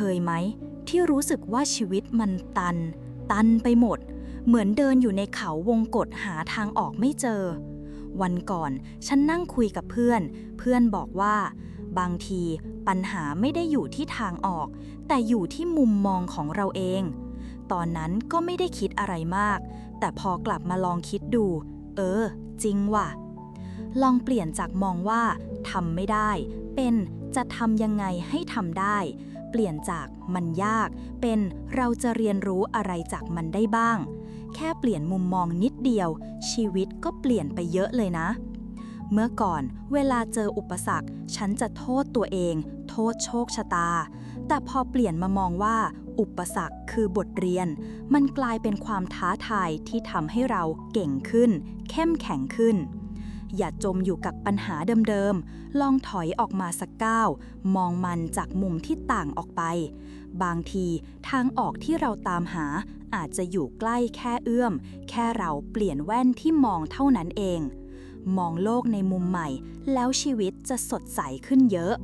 คยไหม ที่รู้สึกว่าชีวิตมันตัน ตันไปหมด เหมือนเดินอยู่ในเขาวงกฏหาทางออกไม่เจอ วันก่อนฉันนั่งคุยกับเพื่อน เพื่อนบอกว่า บางทีปัญหาไม่ได้อยู่ที่ทางออก แต่อยู่ที่มุมมองของเราเอง ตอนนั้นก็ไม่ได้คิดอะไรมาก แต่พอกลับมาลองคิดดู เออ จริงว่ะ ลองเปลี่ยนจากมองว่าทำไม่ได้ เป็นจะทำยังไงให้ทำได้ เปลี่ยนจากมันยาก เป็นเราจะเรียนรู้อะไรจากมันได้บ้าง แค่เปลี่ยนมุมมองนิดเดียว ชีวิตก็เปลี่ยนไปเยอะเลยนะ เมื่อก่อนเวลาเจออุปสรรค ฉันจะโทษตัวเอง โทษโชคชะตา แต่พอเปลี่ยนมามองว่า อุปสรรคคือบทเรียน มันกลายเป็นความท้าทายที่ทำให้เราเก่งขึ้น เข้มแข็งขึ้น อย่าจมอยู่กับปัญหาเดิมๆ ลองถอยออกมาสักก้าว มองมันจากมุมที่ต่างออกไป บางทีทางออกที่เราตามหาอาจจะอยู่ใกล้แค่เอื้อม แค่เราเปลี่ยนแว่นที่มองเท่านั้นเอง มองโลกในมุมใหม่ แล้วชีวิตจะสดใสขึ้นเยอะ